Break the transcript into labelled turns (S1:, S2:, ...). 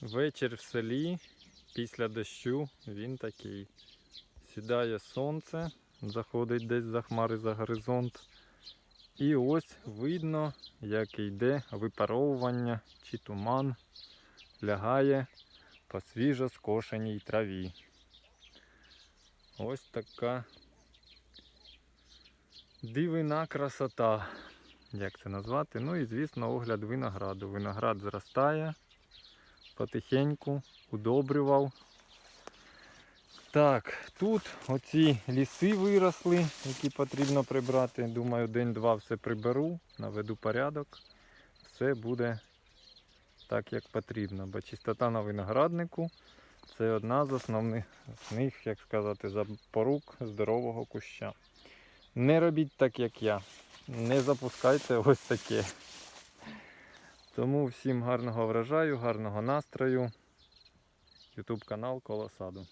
S1: Вечір в селі після дощу він такий. Сідає сонце, заходить десь за хмари за горизонт. І ось видно, як йде випаровування чи туман лягає по свіжо скошеній траві. Ось така дивина красота. Як це назвати? Ну і звісно огляд винограду. Виноград зростає потихеньку, удобрював. Так, тут оці ліси виросли, які потрібно прибрати. Думаю, день-два все приберу, наведу порядок. Все буде так, як потрібно. Бо чистота на винограднику це одна з основних, основних, як сказати, запорук здорового куща. Не робіть так, як я. Не запускайте ось таке. Тому всім гарного врожаю, гарного настрою. Ютуб канал Коло саду.